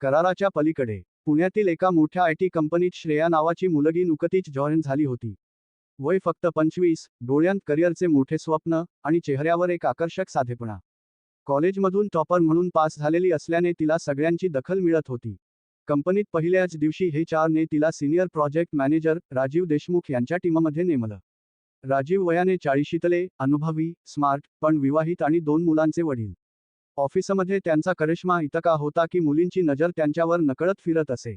कराराच्या पलीकडे पुण्यातील एका मोठ्या आय टी कंपनीत श्रेया नावाची मुलगी नुकतीच जॉईन झाली होती. वय फक्त पंचवीस डोळ्यांत करिअरचे मोठे स्वप्न आणि चेहऱ्यावर एक आकर्षक साधेपणा. कॉलेजमधून टॉपर म्हणून पास झालेली असल्याने तिला सगळ्यांची दखल मिळत होती. कंपनीत पहिल्याच दिवशी हे चारने तिला senior project manager Rajeev Deshmukh यांच्या टीममध्ये नेमलं. राजीव वयाने चाळीशीतले अनुभवी स्मार्ट पण विवाहित आणि दोन मुलांचे वडील. ऑफिसमध्ये त्यांचा करिश्मा इतका होता की मुलींची नजर त्यांच्यावर नकळत फिरत असे.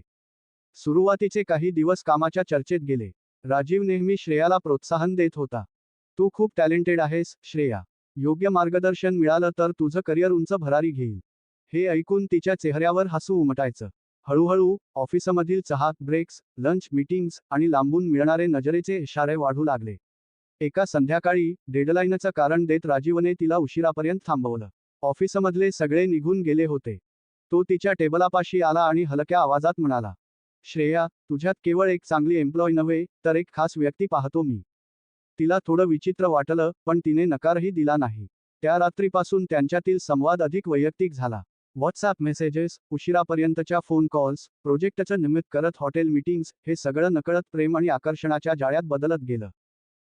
सुरुवातीचे काही दिवस कामाच्या चर्चेत गेले. राजीव नेहमी श्रेयाला प्रोत्साहन देत होता. तू खूप टॅलेंटेड आहेस श्रेया. योग्य मार्गदर्शन मिळालं तर तुझं करिअर उंच भरारी घेईल हे ऐकून तिच्या चेहऱ्यावर हसू उमटायचं. हळूहळू ऑफिसमधील चहा ब्रेक्स लंच मीटिंग्स आणि लांबून मिळणारे नजरेचे इशारे वाढू लागले. एका संध्याकाळी डेडलाईनचं कारण देत राजीवने तिला उशिरापर्यंत थांबवलं. ऑफिसमधले सगळे निघून गेले होते. तो तिच्या टेबलापाशी आला आणि हलक्या आवाजात म्हणाला श्रेया तुझ्यात केवळ एक चांगली एम्प्लॉय नव्हे तर एक खास व्यक्ती पाहतो मी. तिला थोडं विचित्र वाटलं पण तिने नकारही दिला नाही. त्या रात्रीपासून त्यांच्यातील संवाद अधिक वैयक्तिक झाला. व्हॉट्सॲप मेसेजेस उशिरापर्यंतच्या फोन कॉल्स प्रोजेक्टचं निमित्त करत हॉटेल मीटिंग्स हे सगळं नकळत प्रेम आणि आकर्षणाच्या जाळ्यात बदलत गेलं.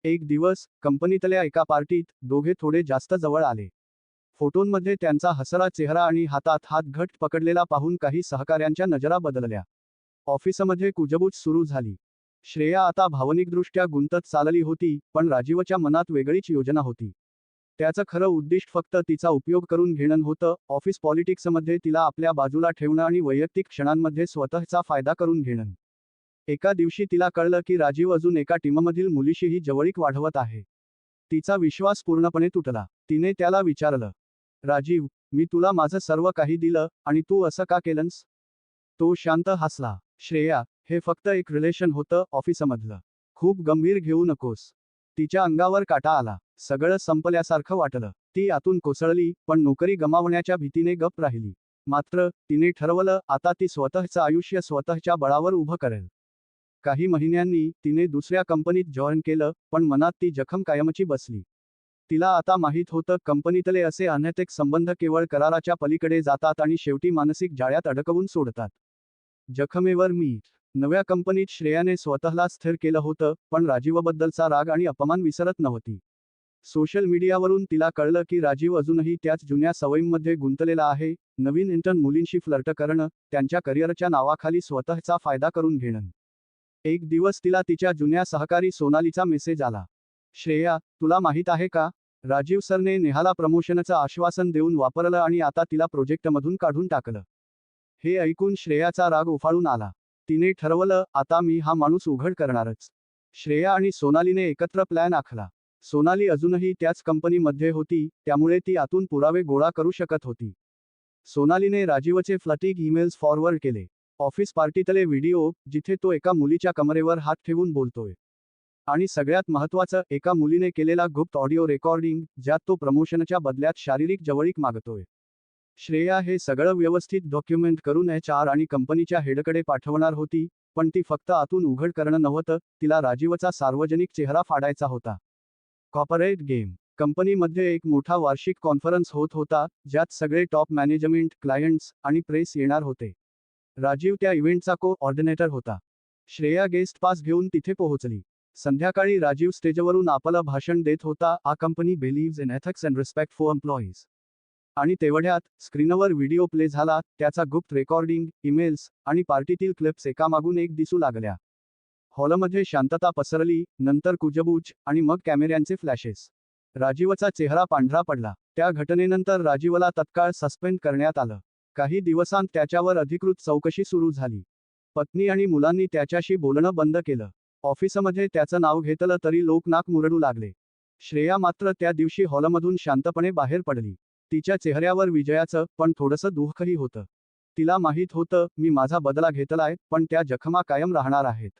एक दिवस कंपनीतल्या एका पार्टीत दोघे थोडे जास्त जवळ आले. फोटोंमध्ये त्यांचा हसरा चेहरा आणि हातात हात घट पकडलेला पाहून काही सहकाऱ्यांच्या नजरा बदलल्या. ऑफिसमध्ये कुजबूज सुरू झाली. श्रेया आता भावनिकदृष्ट्या गुंतत चालली होती पण राजीवच्या मनात वेगळीच योजना होती. त्याचं खरं उद्दिष्ट फक्त तिचा उपयोग करून घेणं होतं ऑफिस पॉलिटिक्समध्ये तिला आपल्या बाजूला ठेवणं आणि वैयक्तिक क्षणांमध्ये स्वतःचा फायदा करून घेणं. एका दिवशी तिला कळलं की राजीव अजून एका टीममधील मुलीशीही जवळीक वाढवत आहे. तिचा विश्वास पूर्णपणे तुटला. तिने त्याला विचारलं राजीव मी तुला माझं सर्व काही दिलं आणि तू असं का केलंस? तो शांत हसला. श्रेया हे फक्त एक रिलेशन होतं ऑफिसमधलं खूप गंभीर घेऊ नकोस. तिच्या अंगावर काटा आला. सगळं संपल्यासारखं वाटलं. ती आतून कोसळली पण नोकरी गमावण्याच्या भीतीने गप राहिली. मात्र तिने ठरवलं आता ती स्वतःचं आयुष्य स्वतःच्या बळावर उभं करेल. काही महिन्यांनी तिने दुसऱ्या कंपनीत जॉईन केलं पण मनात ती जखम कायमची बसली. तिला आता माहीत होतं कंपनीतले असे अनैतिक संबंध केवळ कराराच्या पलीकडे जातात आणि शेवटी मानसिक जाळ्यात अडकवून सोडतात. जखमेवर मी नव्या कंपनीत श्रेयाने स्वतःला स्थिर केलं होतं पण राजीवबद्दलचा राग आणि अपमान विसरत नव्हती. सोशल मीडियावरून तिला कळलं की राजीव अजूनही त्याच जुन्या सवयींमध्ये गुंतलेला आहे नवीन इंटर्न मुलींशी फ्लर्ट करणं त्यांच्या करिअरच्या नावाखाली स्वतःचा फायदा करून घेणं. एक दिवस तिला तिच्या जुन्या सहकारी सोनालीचा मेसेज आला. श्रेया तुला माहीत आहे का? राजीव सरने नेहाला प्रमोशनचं आश्वासन देऊन वापरलं आणि आता तिला प्रोजेक्टमधून काढून टाकलं. हे ऐकून श्रेयाचा राग उफाळून आला. तिने ठरवलं आता मी हा माणूस उघड करणारच. श्रेया आणि सोनालीने एकत्र प्लॅन आखला. सोनाली अजूनही त्याच कंपनीमध्ये होती त्यामुळे ती आतून पुरावे गोळा करू शकत होती. सोनालीने राजीवचे फ्लटिक ईमेल्स फॉरवर्ड केले. ऑफिस पार्टीतले व्हिडिओ जिथे तो एका मुलीच्या कमरेवर हात ठेवून बोलतोय. आणि सगळ्यात महत्त्वाचं एका मुलीने केलेला गुप्त ऑडिओ रेकॉर्डिंग ज्यात तो प्रमोशनच्या बदल्यात शारीरिक जवळीक मागतोय. श्रेया हे सगळं व्यवस्थित डॉक्युमेंट करून एच आर आणि कंपनीच्या हेडकडे पाठवणार होती पण ती फक्त आतून उघड करणं नव्हतं तिला राजीवचा सार्वजनिक चेहरा फाडायचा होता. Corporate game. कंपनीमध्ये एक मोठा वार्षिक कॉन्फरन्स होत होता ज्यात सगळे टॉप मॅनेजमेंट क्लायंट्स आणि प्रेस येणार होते. राजीव त्या इव्हेंटचा को ऑर्डिनेटर होता. श्रेया गेस्ट पास घेऊन तिथे पोहोचली. संध्याकाळी राजीव स्टेजवरून आपलं भाषण देत होता आ company believes in ethics and respect for employees आणि तेवढ्यात स्क्रीनवर व्हिडिओ प्ले झाला त्याचा गुप्त रेकॉर्डिंग ईमेल्स आणि पार्टीतील क्लिप्स एकामागून एक दिसू लागल्या. हॉलमध्ये शांतता पसरली नंतर कुजबूज आणि मग कॅमेऱ्यांचे फ्लॅशेस. राजीवचा चेहरा पांढरा पडला. त्या घटनेनंतर राजीवला तत्काळ सस्पेंड करण्यात आलं. काही दिवसांत त्याच्यावर अधिकृत चौकशी सुरू झाली. पत्नी आणि मुलांनी त्याच्याशी बोलणं बंद केलं. ऑफिसमध्ये त्याचं नाव घेतलं तरी लोक नाक मुरडू लागले. श्रेया मात्र त्या दिवशी हॉलमधून शांतपणे बाहेर पडली. तिच्या चेहऱ्यावर विजयाचं पण थोडंसं दुःखही होतं. तिला माहीत होतं मी माझा बदला घेतलाय पण त्या जखमा कायम राहणार आहेत.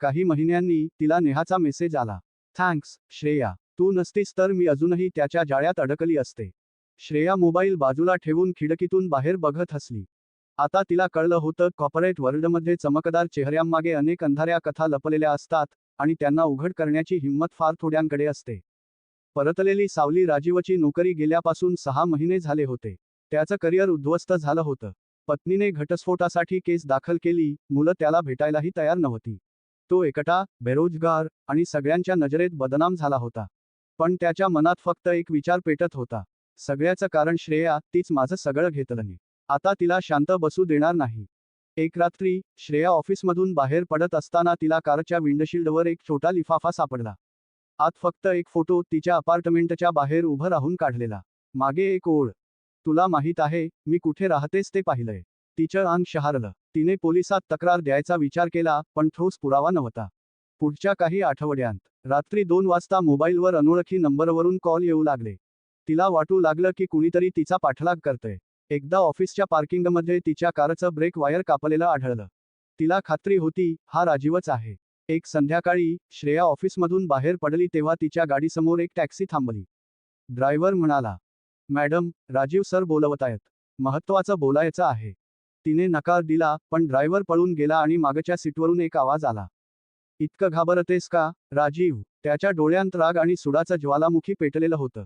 काही महिन्यांनी तिला नेहाचा मेसेज आला. थँक्स श्रेया. तू नसतीस तर मी अजूनही त्याच्या जाळ्यात अडकली असते. श्रेया मोबाईल बाजूला ठेवून खिडकीतून बाहेर बघत हसली. आता तिला कळलं होतं कॉर्पोरेट वर्ल्डमध्ये चमकदार चेहऱ्यांमागे अनेक अंधाऱ्या कथा लपलेल्या असतात आणि त्यांना उघड करण्याची हिंमत फार थोड्यांकडे असते. परतलेली सावली राजीवची नोकरी गेल्यापासून सहा महिने झाले होते. त्याचं करिअर उद्ध्वस्त झालं होतं. पत्नीने घटस्फोटासाठी केस दाखल केली मुलं त्याला भेटायलाही तयार नव्हती. तो एकटा बेरोजगार आणि सगळ्यांच्या नजरेत बदनाम झाला होता. पण त्याच्या मनात फक्त एक विचार पेटत होता. सगळ्याचं कारण श्रेया तीच माझं सगळं घेतलं नाही. आता तिला शांत बसू देणार नाही. एक रात्री श्रेया ऑफिसमधून बाहेर पडत असताना तिला कारच्या विंडशिल्डवर एक छोटा लिफाफा सापडला. आत फक्त एक फोटो तिच्या अपार्टमेंटच्या बाहेर उभं राहून काढलेला. मागे एक ओळ. तुला माहीत आहे मी कुठे राहतेस ते पाहिलंय तिचं अंग शहारलं. तिने पोलिसात तक्रार द्यायचा विचार केला पण ठोस पुरावा नव्हता. पुढच्या काही आठवड्यांत रात्री दोन वाजता मोबाईलवर अनोळखी नंबरवरून कॉल येऊ लागले. तिला वाटू लागलं की कुणीतरी तिचा पाठलाग करतंय. एकदा ऑफिसच्या पार्किंगमध्ये तिच्या कारचं ब्रेक वायर कापलेलं आढळलं. तिला खात्री होती हा राजीवच आहे. एक संध्याकाळी श्रेया ऑफिसमधून बाहेर पडली तेव्हा तिच्या गाडीसमोर एक टॅक्सी थांबली. ड्रायव्हर म्हणाला मॅडम राजीव सर बोलवतायत महत्वाचं बोलायचं आहे. तिने नकार दिला पण ड्रायव्हर पळून गेला आणि मागच्या सीटवरून एक आवाज आला. इतकं घाबरतेस का राजीव? त्याच्या डोळ्यांत राग आणि सुडाचं ज्वालामुखी पेटलेलं होतं.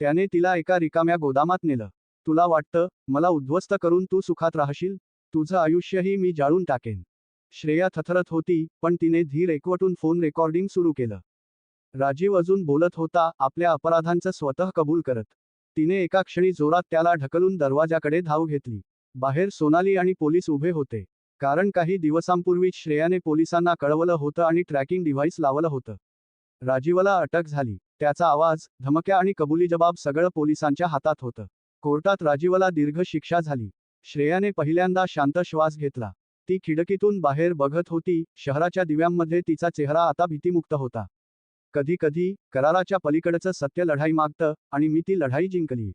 त्याने तिला एका रिकाम्या गोदामात नेलं. तुला वाटतं मला उद्ध्वस्त करून तू सुखात राहशील? तुझं आयुष्यही मी जाळून टाकेन. श्रेया थथरत होती पण तिने धीर एकवटून फोन रेकॉर्डिंग सुरू केलं. राजीव अजून बोलत होता आपल्या अपराधांचं स्वतः कबूल करत. तिने एका क्षणी जोरात त्याला ढकलून दरवाजाकडे धाव घेतली. बाहेर सोनाली आणि पोलीस उभे होते. कारण काही दिवसांपूर्वीच श्रेयाने पोलिसांना कळवलं होतं आणि ट्रॅकिंग डिव्हाइस लावलं होतं. राजीवला अटक झाली. त्याचा आवाज धमक्या आणि कबुली जबाब सगळं पोलिसांच्या हातात होतं. कोर्टात राजीवला दीर्घ शिक्षा झाली. श्रेयाने पहिल्यांदा शांत श्वास घेतला. ती खिडकीतून बाहेर बघत होती शहराच्या दिव्यांमध्ये तिचा चेहरा आता भीतीमुक्त होता. कधी कधी कराराच्या पलीकडचं सत्य लढाई मागतं आणि मी ती लढाई जिंकली.